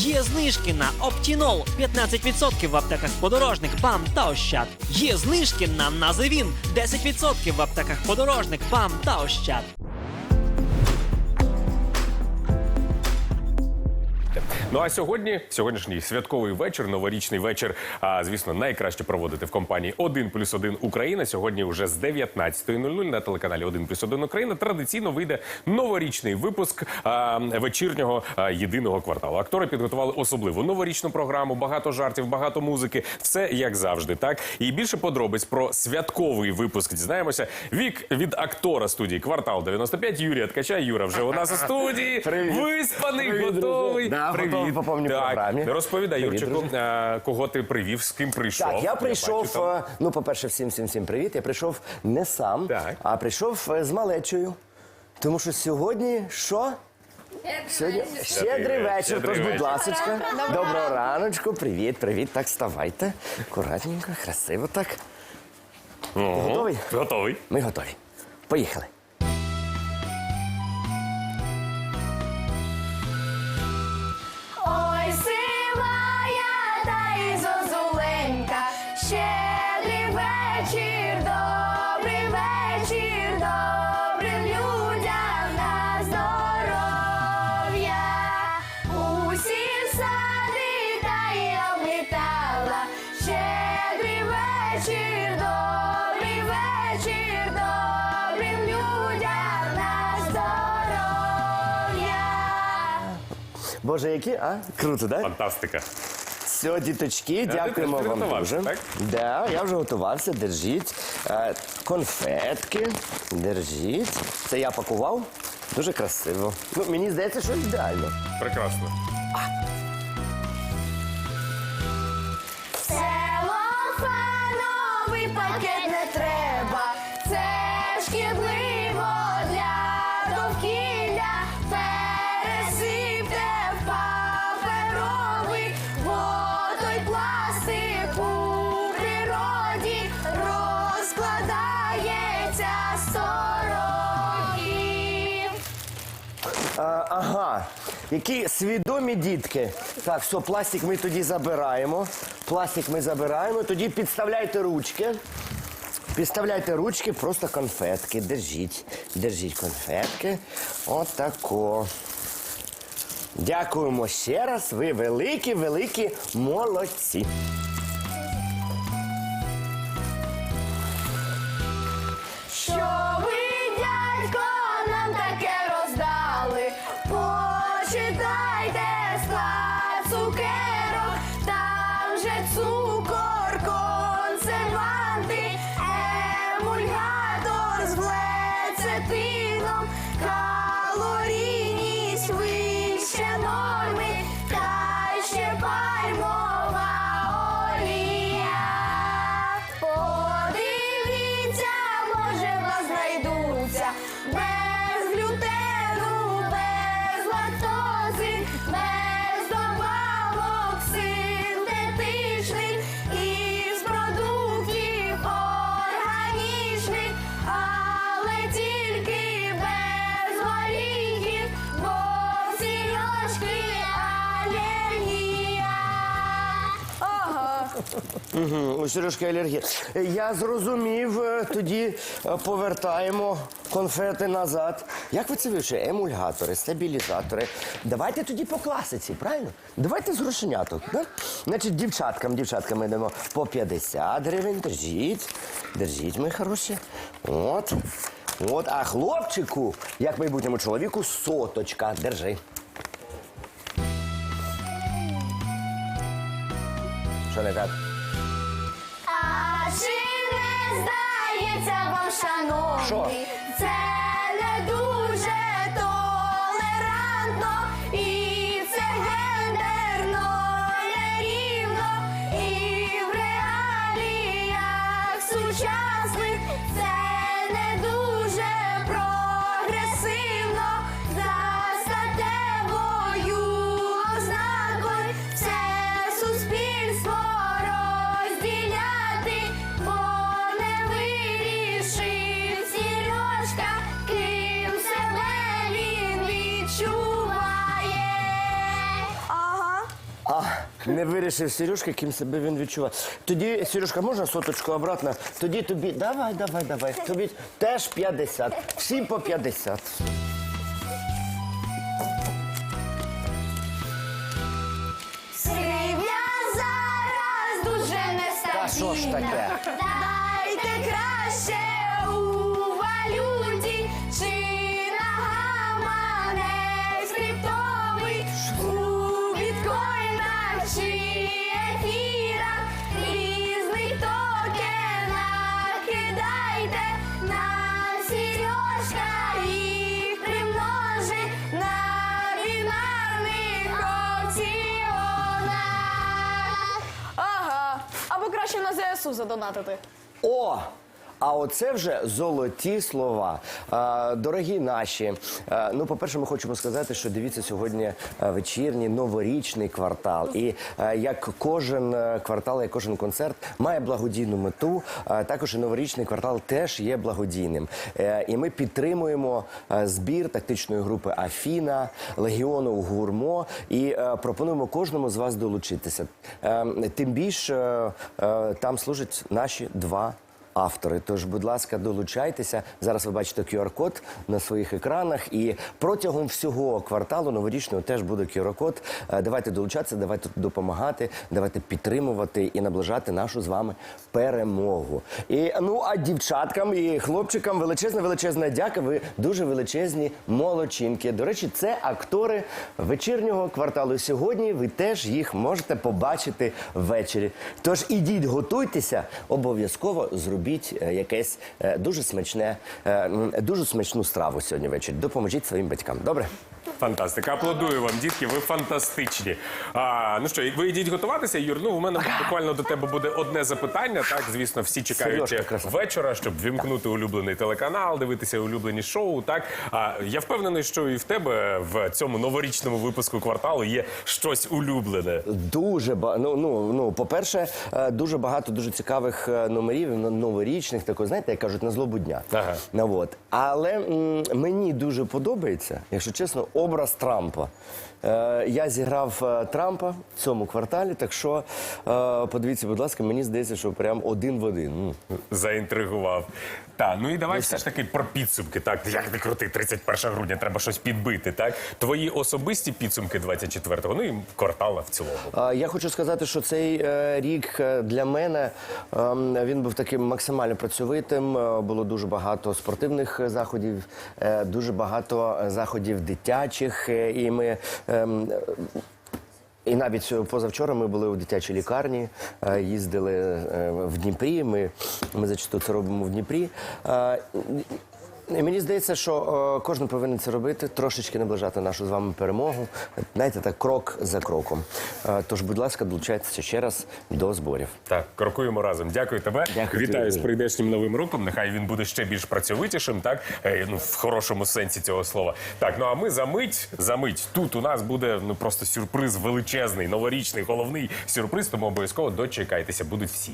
Є знижки на Оптінол 15% в аптеках подорожник, БАМ та Ощад. Є знижки на Називін 10% в аптеках подорожник, БАМ та Ощад. Ну а сьогодні, сьогоднішній святковий вечір, новорічний вечір. А звісно, найкраще проводити в компанії 1 плюс 1 Україна. Сьогодні вже з 19.00 на телеканалі 1 плюс 1 Україна. Традиційно вийде новорічний випуск а, вечірнього а, єдиного кварталу. Актори підготували особливу новорічну програму, багато жартів, багато музики. Все як завжди. Так і більше подробиць про святковий випуск дізнаємося. Вік від актора студії квартал 95 Юрія Ткача. Юра вже у нас у студії. Привіт. Виспаний, Привіт, готовий. Да, Привіт. Готовий по повній так. програмі. Розповідай, Привіт, Юрчику, е, кого ти привів, з ким прийшов. Так, я прийшов. бачу, е, ну, по-перше, всім всім всім привіт. Я прийшов не сам, Так. а прийшов е, з малечою. Тому що сьогодні що? Сьогодні щедрий вечір. вечір. Щедрий Тож, будь вечір. ласочка, доброго раночку. Привіт, привіт. Так, вставайте. Акуратненько, красиво так. Ти готовий? Готовий. Ми готові. Поїхали. Добрий вечір, добрим людям на здоров'я. Усі сади та й облітала, щедрий вечір, добрий вечір, добрим людям на здоров'я. Боже, які, а? Круто, так? Фантастика. Все, діточки, ти дякуємо теж вам дуже. так? Да, я вже готувався, держіть. Е, конфетки, держіть. Це я пакував. Дуже красиво. Ну, мені здається, що ідеально. Прекрасно. Целофановий пакет не треба, А, ага. Які свідомі дітки. Так, все, пластик ми тоді забираємо. Пластик ми забираємо. Тоді підставляйте ручки. Підставляйте ручки, просто конфетки. Держіть. Держіть конфетки. Отако. Дякуємо ще раз. Ви великі, великі молодці. Склад цукерок, там же цукор, У Сережки алергія. Я зрозумів, е, тоді е, повертаємо конфети назад. Як ви це вивчили? Емульгатори, стабілізатори. Давайте тоді по класиці, правильно? Давайте з грошеняток. Да? Значить, дівчаткам, дівчаткам ми дамо по 50 гривень. Держіть. Держіть, ми хороші. От. От, а хлопчику, як майбутньому чоловіку, соточка. Держи. Що? А чи не здається вам, шановні, Що? це не дуже не вирішив Сережка, ким себе він відчуває. Тоді, Сережка, можна соточку обратно? Тоді тобі, давай, давай, давай. Тобі теж 50. Всім по 50. Срібня зараз дуже нестабільна. Та що ж таке? Дайте краще у краще задонатити. О! А оце вже золоті слова. Дорогі наші. Ну, по-перше, ми хочемо сказати, що дивіться сьогодні а, вечірній новорічний квартал. І як кожен е, квартал, як кожен концерт має благодійну мету, також і новорічний квартал теж є благодійним. Е, І ми підтримуємо е, збір тактичної групи Афіна, Легіону Гурмо і е, пропонуємо кожному з вас долучитися. Е, Тим більше е, е, там служать наші два автори. Тож, будь ласка, долучайтеся. Зараз ви бачите QR-код на своїх екранах. І протягом всього кварталу новорічного теж буде QR-код. Е, Давайте долучатися, давайте допомагати, давайте підтримувати і наближати нашу з вами перемогу. І ну а дівчаткам і хлопчикам величезна величезна дяка. Ви дуже величезні молодчинки. До речі, це актори вечірнього кварталу. Сьогодні ви теж їх можете побачити ввечері. Тож ідіть, готуйтеся, обов'язково зробіть е, якесь е, дуже смачне, е, дуже смачну страву сьогодні ввечері. Допоможіть своїм батькам. Добре? Фантастика. Аплодую вам, дітки. Ви фантастичні. А, ну що, ви йдіть готуватися, Юр. Ну, у мене буквально до тебе буде одне запитання. Так, звісно, всі чекають вечора, щоб вімкнути улюблений телеканал, дивитися улюблені шоу. Так а я впевнений, що і в тебе в цьому новорічному випуску кварталу є щось улюблене. Дуже ба... ну, ну, ну, по-перше, е, дуже багато дуже цікавих е, номерів н- новорічних, такого, знаєте, як кажуть, на злобу дня. Ага. Ну, от. Але м, мені дуже подобається, якщо чесно, образ Трампа. Е, я зіграв е, Трампа в цьому кварталі, так що е, подивіться, будь ласка, мені здається, що прям один в один. Ну, Заінтригував. Так, ну і давай все ж таки про підсумки. Так, як не крути, 31 грудня, треба щось підбити. Так, твої особисті підсумки 24-го, ну і квартала в цілому. Я хочу сказати, що цей е, рік е, для мене ем, він був таким максимально працьовитим. Е, Було дуже багато спортивних е, заходів, е, дуже багато е, заходів дитячих. Е, І ми. ем, і навіть позавчора ми були у дитячій лікарні, е, їздили е, в Дніпрі. Ми, ми зачасту це робимо в Дніпрі. Е, мені здається, що е, кожен повинен це робити, трошечки наближати нашу з вами перемогу. Знаєте, так крок за кроком. Е, Тож, будь ласка, долучайтеся ще раз до зборів. Так, крокуємо разом. Дякую тебе. Дякую Вітаю тобі. з прийдешнім новим роком. Нехай він буде ще більш працьовитішим, так ну в хорошому сенсі цього слова. Так, ну а ми за мить, за мить тут у нас буде ну просто сюрприз величезний, новорічний, головний сюрприз. Тому обов'язково дочекайтеся, будуть всі.